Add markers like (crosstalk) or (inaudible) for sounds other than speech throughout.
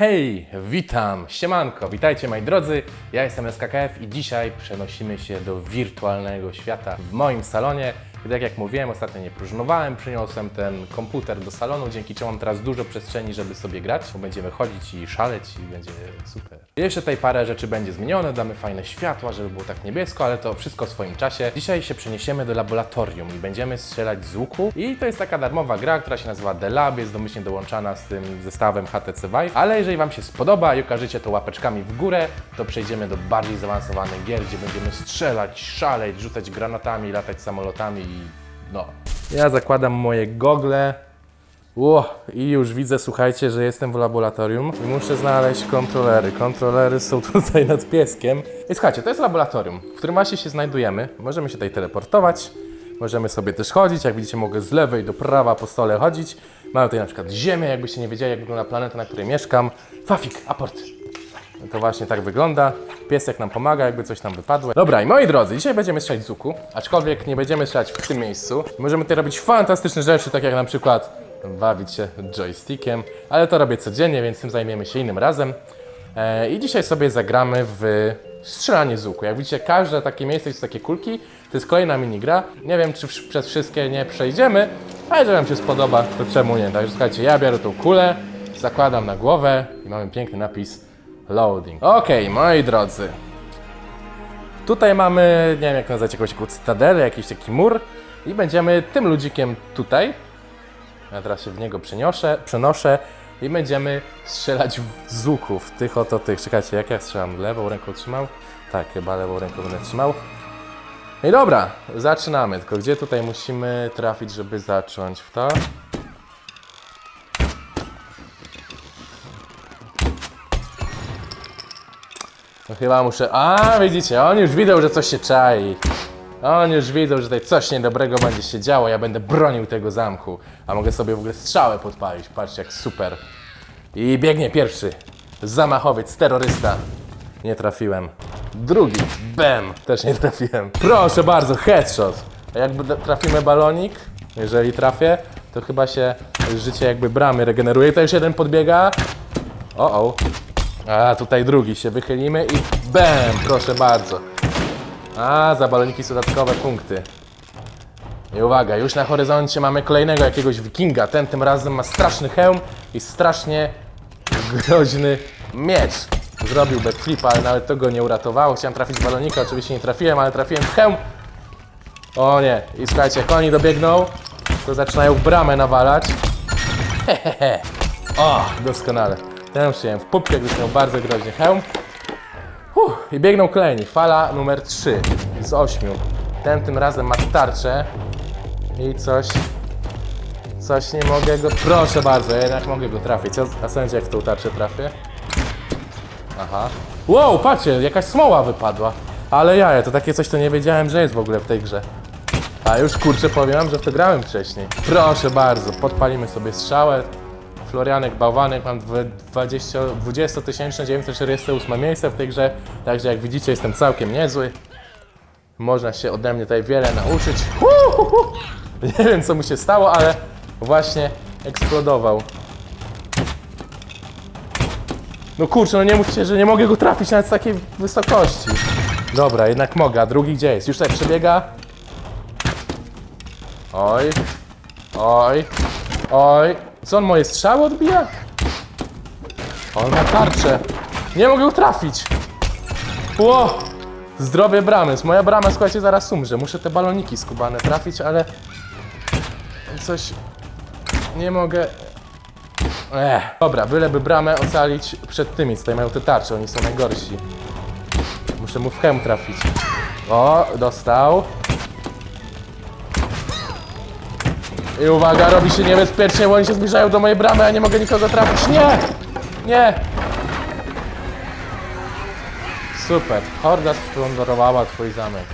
Hej, witam, siemanko, witajcie moi drodzy, ja jestem SKKF i dzisiaj przenosimy się do wirtualnego świata w moim salonie. Tak jak mówiłem, ostatnio nie próżnowałem, przyniosłem ten komputer do salonu, dzięki czemu mam teraz dużo przestrzeni, żeby sobie grać, bo będziemy chodzić i szaleć i będzie super. Jeszcze tutaj parę rzeczy będzie zmienione, damy fajne światła, żeby było tak niebiesko, ale to wszystko w swoim czasie. Dzisiaj się przeniesiemy do laboratorium i będziemy strzelać z łuku i to jest taka darmowa gra, która się nazywa The Lab, jest domyślnie dołączana z tym zestawem HTC Vive, ale jeżeli Wam się spodoba i okażecie to łapeczkami w górę, to przejdziemy do bardziej zaawansowanych gier, gdzie będziemy strzelać, szaleć, rzucać granatami, latać samolotami i no. Ja zakładam moje gogle. Ło, i już widzę, słuchajcie, że jestem w laboratorium i muszę znaleźć kontrolery. Kontrolery są (laughs) tutaj nad pieskiem. I słuchajcie, to jest laboratorium, w którym właśnie się znajdujemy. Możemy się tutaj teleportować, możemy sobie też chodzić. Jak widzicie, mogę z lewej do prawa po stole chodzić. Mamy tutaj na przykład Ziemię, jakbyście nie wiedzieli, jak wygląda planeta, na której mieszkam. Fafik, aport. No To właśnie tak wygląda. Piesek nam pomaga, jakby coś nam wypadło. Dobra, i moi drodzy, dzisiaj będziemy strzelać z łuku, aczkolwiek nie będziemy strzelać w tym miejscu. Możemy tutaj robić fantastyczne rzeczy, tak jak na przykład bawić się joystickiem, ale to robię codziennie, więc tym zajmiemy się innym razem. E, I dzisiaj sobie zagramy w strzelanie z łuku. Jak widzicie, każde takie miejsce jest takie kulki. To jest kolejna minigra. Nie wiem, czy przez wszystkie nie przejdziemy, ale jeżeli Wam się spodoba, to czemu nie? Także słuchajcie, ja biorę tą kulę, zakładam na głowę i mamy piękny napis Loading. Okej, moi drodzy. Tutaj mamy, nie wiem jak nazwać, jakąś taką cytadelę, jakiś taki mur i będziemy tym ludzikiem tutaj, ja teraz się w niego przeniosę, przenoszę i będziemy strzelać z łuków, tych oto tych. Czekajcie, jak ja strzelam? Lewą ręką trzymał? Tak, chyba lewą ręką będę trzymał. No i dobra, zaczynamy. Tylko gdzie tutaj musimy trafić, żeby zacząć w to? No chyba muszę... A, widzicie, oni już widzą, że coś się czai. Oni już widzą, że tutaj coś niedobrego będzie się działo. Ja będę bronił tego zamku. A mogę sobie w ogóle strzałę podpalić. Patrzcie, jak super. I biegnie pierwszy. Zamachowiec, terrorysta. Nie trafiłem. Drugi. Bam. Też nie trafiłem. Proszę bardzo, headshot. A jakby trafimy balonik, jeżeli trafię, to chyba się życie jakby bramy regeneruje. To już jeden podbiega. O, o. A, tutaj drugi się wychylimy i bam, proszę bardzo. A, za baloniki są dodatkowe punkty. I uwaga, już na horyzoncie mamy kolejnego jakiegoś wikinga. Ten tym razem ma straszny hełm i strasznie groźny miecz. Zrobił backflip, ale nawet to go nie uratowało. Chciałem trafić balonika, oczywiście nie trafiłem, ale trafiłem w hełm. O nie, i słuchajcie, jak oni dobiegną, to zaczynają bramę nawalać. Hehehe. O, doskonale. Ten przyjąłem w pupkę, gdyż miał bardzo groźny hełm. Huh, I biegną kolejni. Fala numer 3 z 8. Ten tym razem ma tarczę i coś. Coś nie mogę go. Proszę bardzo, ja jednak mogę go trafić. A- A sądzicie, jak w tą tarczę trafię? Aha. Wow, patrzcie, jakaś smoła wypadła. Ale jaja, to takie coś, to nie wiedziałem, że jest w ogóle w tej grze. A już kurczę powiem, że w to grałem wcześniej. Proszę bardzo, podpalimy sobie strzałę. Florianek Bałwanek, mam dwa- 20 20 948 miejsce w tej grze, także jak widzicie jestem całkiem niezły. Można się ode mnie tutaj wiele nauczyć. Hu, hu, hu. Nie wiem co mu się stało, ale właśnie eksplodował. No kurczę, no nie mówcie, że nie mogę go trafić nawet z takiej wysokości. Dobra, jednak mogę, a drugi gdzie jest? Już tutaj przebiega? Oj, oj, oj. Co on moje strzały odbija? On ma tarczę. Nie mogę go trafić. Ło! Zdrowie bramy. Moja brama, słuchajcie, zaraz umrze. Muszę te baloniki skubane trafić, ale... Coś... Nie mogę... Ech. Dobra, byleby bramę ocalić przed tymi, co tutaj mają te tarcze. Oni są najgorsi. Muszę mu w chem trafić. O, dostał. I uwaga, robi się niebezpiecznie, bo oni się zbliżają do mojej bramy, a nie mogę nikogo trafić. Nie! Nie! Super. Horda splądrowała twój zamek.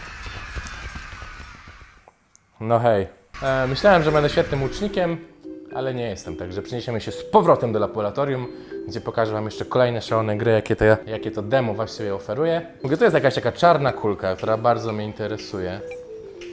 No hej. E, myślałem, że będę świetnym łucznikiem, ale nie jestem, także przeniesiemy się z powrotem do laboratorium, gdzie pokażę wam jeszcze kolejne szalone gry, jakie to, jakie to demo właściwie oferuje. Mówię, to jest jakaś taka czarna kulka, która bardzo mnie interesuje.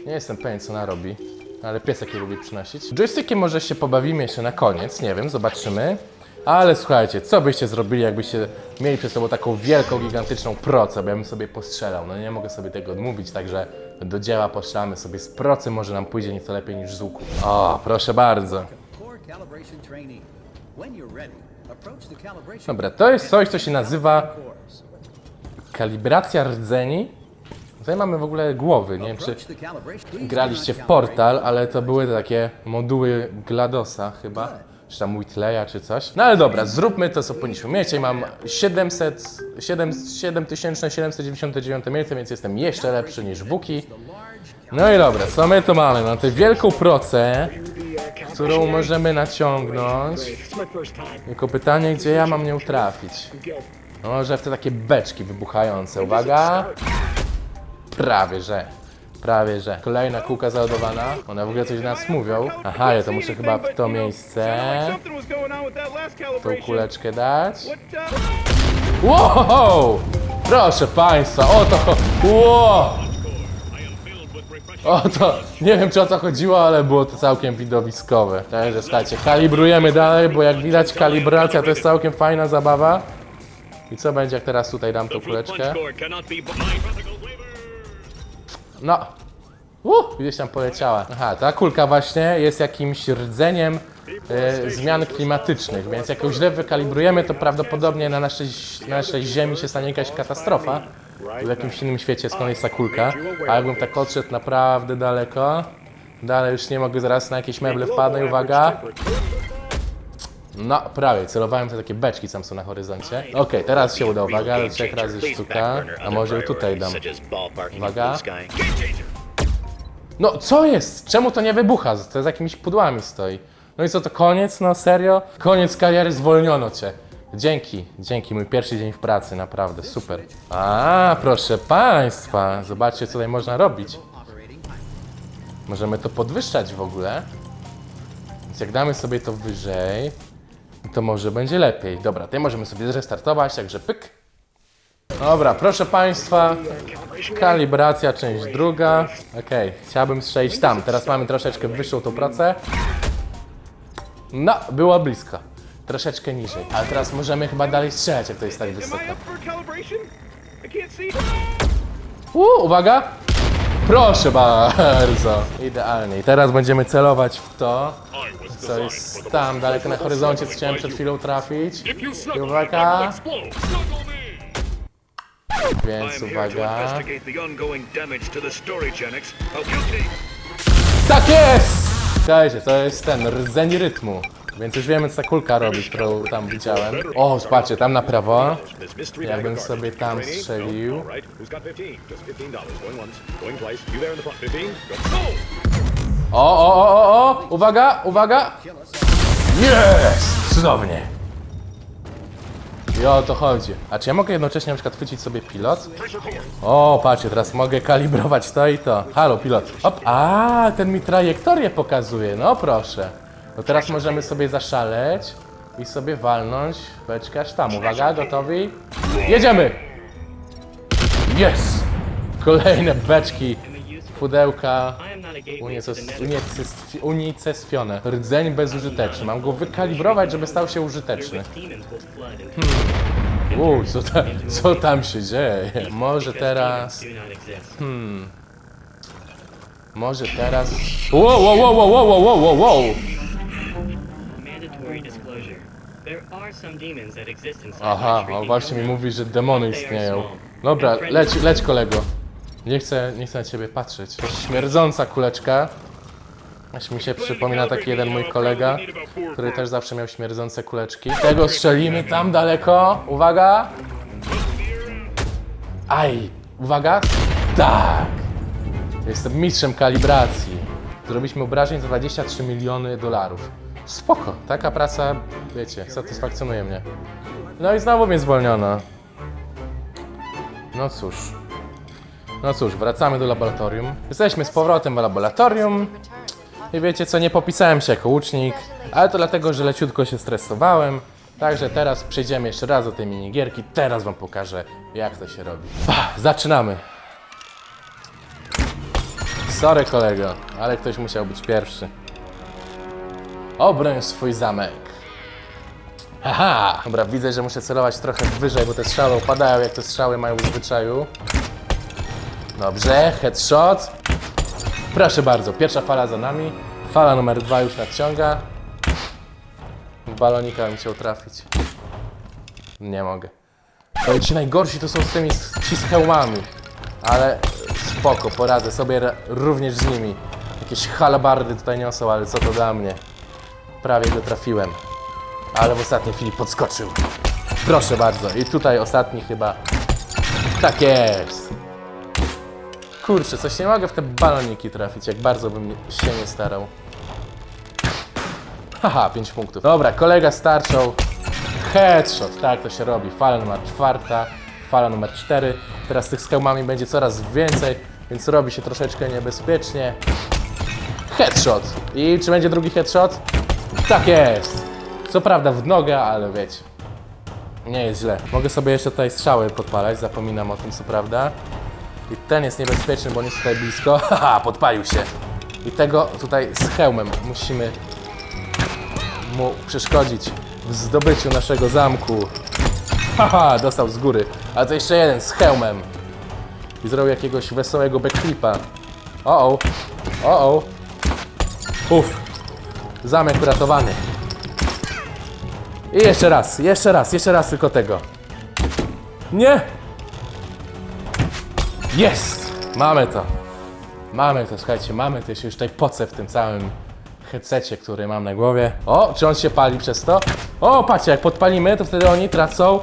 Nie jestem pewien, co ona robi, ale piesek je lubi przynosić. Joystickiem może się pobawimy jeszcze na koniec, nie wiem, zobaczymy. Ale słuchajcie, co byście zrobili, jakbyście mieli przed sobą taką wielką, gigantyczną procę, bo ja bym sobie postrzelał. No nie mogę sobie tego odmówić, także do dzieła postrzelamy sobie z procy, może nam pójdzie nieco lepiej niż z łuku. O, proszę bardzo. Dobra, to jest coś, co się nazywa kalibracja rdzeni. Tutaj mamy w ogóle głowy, nie wiem czy graliście w Portal, ale to były takie moduły GLaDOSa chyba, czy tam Whitleya czy coś. No ale dobra, zróbmy to co powinniśmy mieć. Ja mam 700, 7, 7799 miejsce, więc jestem jeszcze lepszy niż Buki. No i dobra, co my tu mamy? Mamy tę wielką procę, którą możemy naciągnąć. Tylko pytanie, gdzie ja mam nią trafić? No, Może w te takie beczki wybuchające. Uwaga! Prawie, że. Prawie, że. Kolejna kółka załadowana. One w ogóle coś do nas mówią. Aha, ja to muszę chyba w to miejsce tą kuleczkę dać. Wow! Proszę Państwa, o to... Wow! O to, nie wiem czy o to chodziło, ale było to całkiem widowiskowe. Także słuchajcie, kalibrujemy dalej, bo jak widać kalibracja to jest całkiem fajna zabawa. I co będzie jak teraz tutaj dam tą kuleczkę? No. Uh, gdzieś tam poleciała. Aha, ta kulka właśnie jest jakimś rdzeniem e, zmian klimatycznych, więc jak ją źle wykalibrujemy, to prawdopodobnie na naszej, na naszej Ziemi się stanie jakaś katastrofa. W jakimś innym świecie, skąd jest ta kulka. A jakbym tak odszedł naprawdę daleko, dalej już nie mogę zaraz na jakieś meble wpadnąć, uwaga. No, prawie, celowałem te takie beczki, tam są na horyzoncie. Okej, teraz się uda, uwaga, trzech razy sztuka. A może tutaj dam. Uwaga. No, co jest? Czemu to nie wybucha? To z jakimiś pudłami stoi. No i co, to koniec? No serio? Koniec kariery, zwolniono cię. Dzięki, dzięki, mój pierwszy dzień w pracy, naprawdę, super. A, proszę Państwa, zobaczcie, co tutaj można robić. Możemy to podwyższać w ogóle. Więc jak damy sobie to wyżej, to może będzie lepiej. Dobra, tutaj możemy sobie zrestartować, także pyk. Dobra, proszę Państwa, kalibracja, część druga. Okej, chciałbym strzelić tam. Teraz mamy troszeczkę wyższą tą pracę. No, było blisko. Troszeczkę niżej. Ale teraz możemy chyba dalej strzelać, jak to jest tak wysoko. Uuu, uwaga! Proszę bardzo. Idealnie. I teraz będziemy celować w to, co jest tam daleko na horyzoncie, co chciałem przed chwilą trafić. I uwaga, więc uwaga. Tak jest! Słuchajcie, to jest ten rdzeń rytmu. Więc już wiemy, co ta kulka robi, którą tam widziałem. O, zobaczcie, tam na prawo. Jakbym bag sobie tam strzelił. All right. Who's got 15? Just $15. Going once, going twice. You there in the front. 15? Go. O, o, o, o, o! Uwaga, uwaga! Jest! Cudownie! I o to chodzi. A czy ja mogę jednocześnie na przykład chwycić sobie pilot? O, patrzcie, teraz mogę kalibrować to i to. Halo, pilot. Hop. A, ten mi trajektorię pokazuje. No proszę. No teraz możemy sobie zaszaleć i sobie walnąć beczkę aż tam. Uwaga, gotowi? Jedziemy! Jest! Kolejne beczki, pudełka. Unicestw- unicestw- Unicestwione. Rdzeń bezużyteczny. Mam go wykalibrować, żeby stał się użyteczny. Hmm. Uuu, co, ta, co tam się dzieje? Może teraz... Hmm. Może teraz... Wow, wow, wow, wow, wow, wow, wow, wow! Aha, właśnie mi mówi, że demony istnieją. Dobra, leć, leć kolego. Nie chcę, nie chcę na ciebie patrzeć. To śmierdząca kuleczka. Aż mi się przypomina taki jeden mój kolega, który też zawsze miał śmierdzące kuleczki. Tego strzelimy tam daleko. Uwaga! Aj! Uwaga! Tak! Jestem mistrzem kalibracji. Zrobiliśmy obrażeń za 23 miliony dolarów. Spoko, taka praca, wiecie, satysfakcjonuje mnie. No i znowu mnie zwolniono. No cóż. No cóż, wracamy do laboratorium. Jesteśmy z powrotem w laboratorium. I wiecie co, nie popisałem się jako łucznik, ale to dlatego, że leciutko się stresowałem. Także teraz przejdziemy jeszcze raz do tej minigierki. Teraz wam pokażę, jak to się robi. Zaczynamy. Sorry kolego, ale ktoś musiał być pierwszy. Obroń swój zamek. Haha! Dobra, widzę, że muszę celować trochę wyżej, bo te strzały opadają, jak te strzały mają w zwyczaju. Dobrze, headshot. Proszę bardzo, pierwsza fala za nami. Fala numer dwa już nadciąga. Balonika bym chciał trafić. Nie mogę. To ci najgorsi to są z tymi ci z hełmami. Ale spoko, poradzę sobie również z nimi. Jakieś halabardy tutaj niosą, ale co to dla mnie. Prawie go trafiłem. Ale w ostatniej chwili podskoczył. Proszę bardzo. I tutaj ostatni chyba. Tak jest. Kurczę, coś nie mogę w te baloniki trafić, jak bardzo bym się nie starał. Haha, 5 punktów. Dobra, kolega starczą. Headshot, tak to się robi. Fala numer czwarta, fala numer cztery. Teraz tych z hełmami będzie coraz więcej, więc robi się troszeczkę niebezpiecznie. Headshot. I czy będzie drugi headshot? Tak jest. Co prawda w nogę, ale wiecie. Nie jest źle. Mogę sobie jeszcze tutaj strzały podpalać, zapominam o tym co prawda. I ten jest niebezpieczny, bo on jest tutaj blisko. (laughs) Haha, podpalił się. I tego tutaj z hełmem musimy mu przeszkodzić w zdobyciu naszego zamku. Haha, dostał z góry. A to jeszcze jeden z hełmem. I zrobił jakiegoś wesołego backflipa. O o, o o. Uff, zamek uratowany. I jeszcze raz, jeszcze raz, jeszcze raz tylko tego. Nie! Jest! Mamy to. Mamy to, słuchajcie, mamy to. Ja już tutaj pocę w tym całym headsetie, który mam na głowie. O, czy on się pali przez to? O, patrzcie, jak podpalimy, to wtedy oni tracą,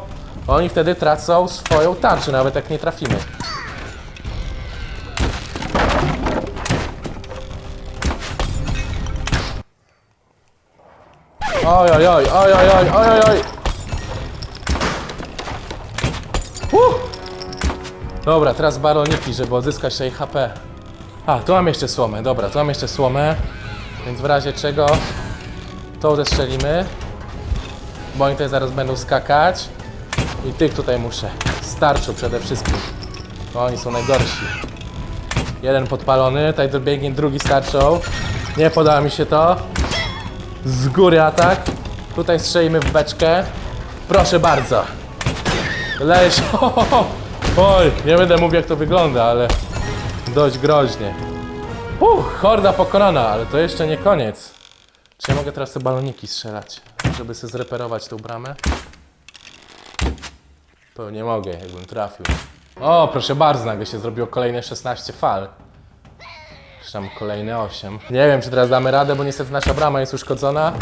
oni wtedy tracą swoją tarczę, nawet jak nie trafimy. Oj, oj, oj, oj, oj, oj, oj, oj. Uh! Dobra, teraz baroniki, żeby odzyskać 6 HP. A, tu mam jeszcze słomę, dobra, tu mam jeszcze słomę. Więc w razie czego tą zestrzelimy. Bo oni tutaj zaraz będą skakać. I tych tutaj muszę. Starczu przede wszystkim. Bo oni są najgorsi. Jeden podpalony, tutaj dobiegnie drugi starczą. Nie podoba mi się to. Z góry atak. Tutaj strzelimy w beczkę. Proszę bardzo. Leś. (laughs) Oj, nie będę mówił jak to wygląda, ale dość groźnie. Uff, horda pokonana, ale to jeszcze nie koniec. Czy ja mogę teraz te baloniki strzelać, żeby sobie zreperować tą bramę? To nie mogę, jakbym trafił. O, proszę bardzo, nagle się zrobiło kolejne 16 fal. Czy tam kolejne 8. Nie wiem, czy teraz damy radę, bo niestety nasza brama jest uszkodzona.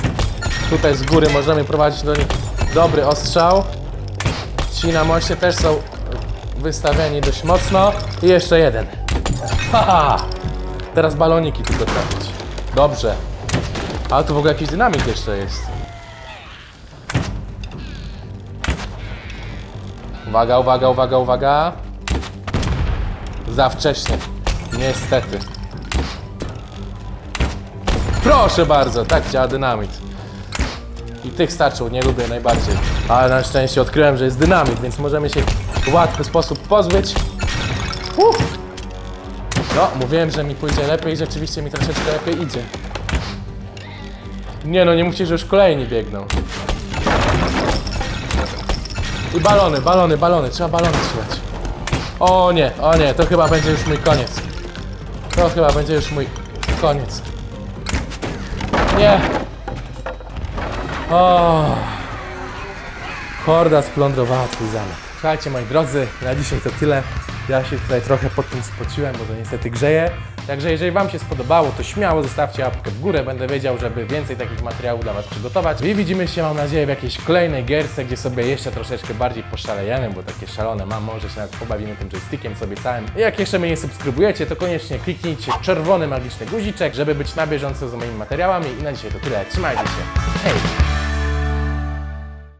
Tutaj z góry możemy prowadzić do nich dobry ostrzał. Ci na moście też są wystawieni dość mocno. I jeszcze jeden. Haha! Teraz baloniki tylko trafić. Dobrze. Ale tu w ogóle jakiś dynamit jeszcze jest. Uwaga, uwaga, uwaga, uwaga. Za wcześnie. Niestety. Proszę bardzo, tak działa dynamit. I tych starczył, nie lubię najbardziej. Ale na szczęście odkryłem, że jest dynamit, więc możemy się w łatwy sposób pozbyć. Uff. No, mówiłem, że mi pójdzie lepiej i rzeczywiście mi troszeczkę lepiej idzie. Nie no, nie mówcie, że już kolejni biegną. I balony, balony, balony, trzeba balony trzymać. O nie, o nie, to chyba będzie już mój koniec. To chyba będzie już mój koniec. Nie. O. Horda splądrowała twój zamek. Słuchajcie moi drodzy, na dzisiaj to tyle. Ja się tutaj trochę pod tym spociłem, bo to niestety grzeje. Także jeżeli Wam się spodobało, to śmiało zostawcie łapkę w górę. Będę wiedział, żeby więcej takich materiałów dla Was przygotować. I widzimy się, mam nadzieję, w jakiejś kolejnej gierce, gdzie sobie jeszcze troszeczkę bardziej poszalejemy, bo takie szalone mam. Może się nawet pobawimy tym joystickiem sobie całym. I jak jeszcze mnie nie subskrybujecie, to koniecznie kliknijcie czerwony magiczny guziczek, żeby być na bieżąco z moimi materiałami. I na dzisiaj to tyle. Trzymajcie się. Hej!